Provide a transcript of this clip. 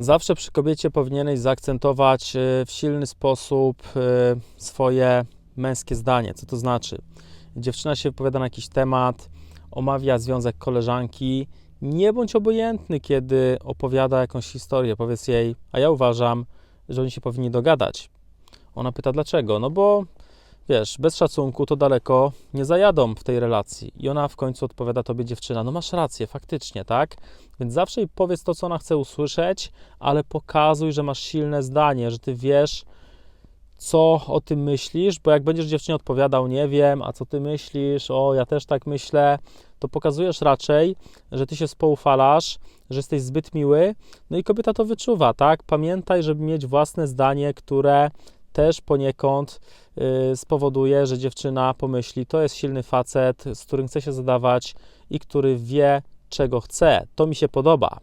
Zawsze przy kobiecie powinieneś zaakcentować y, w silny sposób y, swoje męskie zdanie. Co to znaczy? Dziewczyna się wypowiada na jakiś temat, omawia związek koleżanki. Nie bądź obojętny, kiedy opowiada jakąś historię. Powiedz jej, a ja uważam, że oni się powinni dogadać. Ona pyta dlaczego? No bo wiesz, bez szacunku to daleko nie zajadą w tej relacji. I ona w końcu odpowiada tobie, dziewczyna, no masz rację, faktycznie, tak? Więc zawsze jej powiedz to, co ona chce usłyszeć, ale pokazuj, że masz silne zdanie, że ty wiesz, co o tym myślisz, bo jak będziesz dziewczynie odpowiadał, nie wiem, a co ty myślisz, o, ja też tak myślę, to pokazujesz raczej, że ty się spoufalasz, że jesteś zbyt miły, no i kobieta to wyczuwa, tak? Pamiętaj, żeby mieć własne zdanie, które też poniekąd y, spowoduje, że dziewczyna pomyśli, to jest silny facet, z którym chce się zadawać i który wie, czego chce. To mi się podoba.